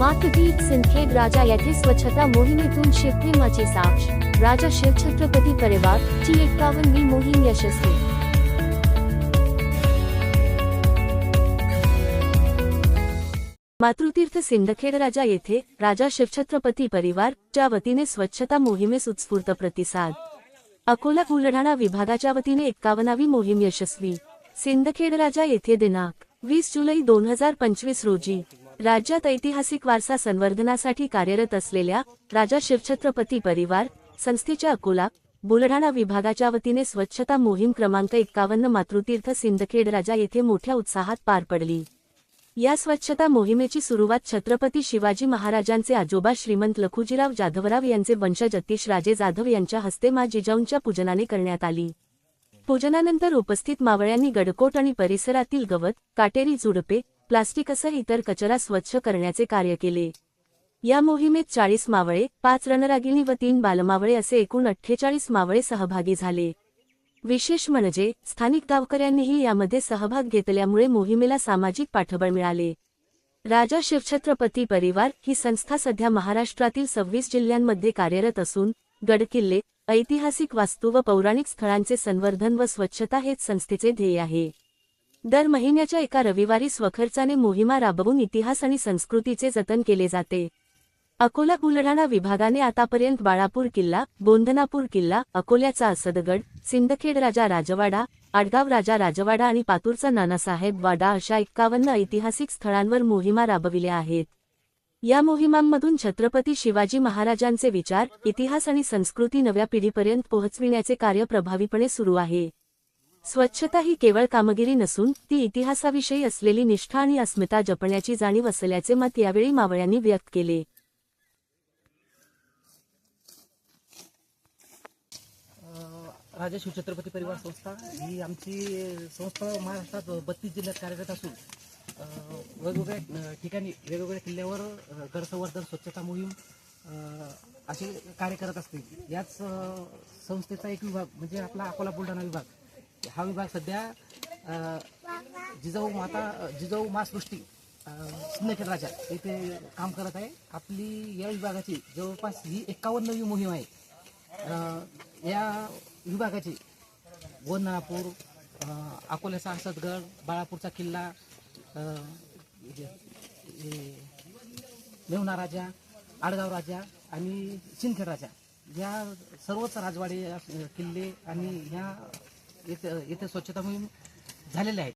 मातदीप सिंदखेड राजा येथे स्वच्छता मोहिमेतून शिवप्रेमाची साक्ष। राजा शिवछत्रपती परिवार ची एक्कावन्नवी मोहीम यशस्वी। मातृतीर्थ सिंदखेड राजा येथे राजा शिवछत्रपती परिवार च्या वतीने स्वच्छता मोहिमेस उत्स्फूर्त प्रतिसाद। अकोला बुलढाणा विभागाच्या वतीने एक्कावन्नावी मोहीम यशस्वी। सिंदखेड राजा येथे दिनांक वीस जुलै दोन हजार पंचवीस रोजी राज्यात ऐतिहासिक वारसा संवर्धनासाठी कार्यरत असलेल्या राजा शिवछत्रपती परिवार संस्थेच्या अकोला बुलढाणा विभागाच्या वतीने स्वच्छता मोहीम क्रमांक एक्कावन्न मातृतीर्थ सिंदखेड राजा येथे मोठ्या उत्साहात पार पडली. या स्वच्छता मोहिमेची सुरुवात छत्रपती शिवाजी महाराजांचे आजोबा श्रीमंत लखुजीराव जाधवराव यांचे वंशज अतिश राजे जाधव यांच्या हस्ते मा जिजाऊंच्या पूजनाने करण्यात आली. पूजनानंतर उपस्थित मावळ्यांनी गडकोट आणि परिसरातील गवत काटेरी झुडपे प्लास्टिकसह इतर कचरा स्वच्छ करण्याचे कार्य केले. या मोहिमेत चाळीस मावळे पाच रणरागिणी व तीन बालमावळे असे एकूण अठ्ठेचाळीस मावळे सहभागी झाले. विशेष म्हणजे स्थानिक गावकऱ्यांनीही यामध्ये सहभाग घेतल्यामुळे मोहिमेला सामाजिक पाठबळ मिळाले. राजा शिवछत्रपती परिवार ही संस्था सध्या महाराष्ट्रातील सव्वीस जिल्ह्यांमध्ये कार्यरत असून गडकिल्ले ऐतिहासिक वास्तू व पौराणिक स्थळांचे संवर्धन व स्वच्छता हेच संस्थेचे ध्येय आहे. दर महिन्याच्या एका रविवारी स्वखर्चाने मोहिमा राबवून इतिहास आणि संस्कृतीचे जतन केले जाते. अकोला बुलढाणा विभागाने आतापर्यंत बाळापूर किल्ला गोंधनापूर किल्ला अकोल्याचा असदगड सिंदखेड राजा राजवाडा आडगाव राजा राजवाडा आणि पातूरचा नानासाहेब वाडा अशा एक्कावन्न ऐतिहासिक स्थळांवर मोहिमा राबविल्या आहेत. या मोहिमांमधून छत्रपती शिवाजी महाराजांचे विचार इतिहास आणि संस्कृती नव्या पिढीपर्यंत पोहोचविण्याचे कार्य प्रभावीपणे सुरू आहे. स्वच्छता ही केवळ कामगिरी नसून ती इतिहासाविषयी असलेली निष्ठा आणि अस्मिता जपण्याची जाणीव असल्याचे मत यावेळी मावळ्यांनी व्यक्त केले. राजा शिवछत्रपती परिवार संस्था ही आमची संस्था महाराष्ट्रात बत्तीस जिल्ह्यात कार्यरत असून वेगवेगळ्या ठिकाणी वेगवेगळ्या किल्ल्यावर गरसंवर्धन स्वच्छता मोहीम असे कार्य करत असते. याच संस्थेचा एक विभाग म्हणजे आपला अकोला बुलढाणा विभाग हा विभाग सध्या जिजाऊ माता जिजाऊ मासृष्टी अ, राजा येथे काम करत आहे. आपली या विभागाची जवळपास ही एक्कावन्नवी मोहीम आहे. या विभागाची गोंधनापूर अकोल्याचा हसदगड बाळापूरचा किल्ला मेवना राजा आडगाव राजा आणि सिंदखेड राजा. या सर्वच राजवाडे किल्ले आणि ह्या येथे येथे स्वच्छता मोहीम झालेल्या आहेत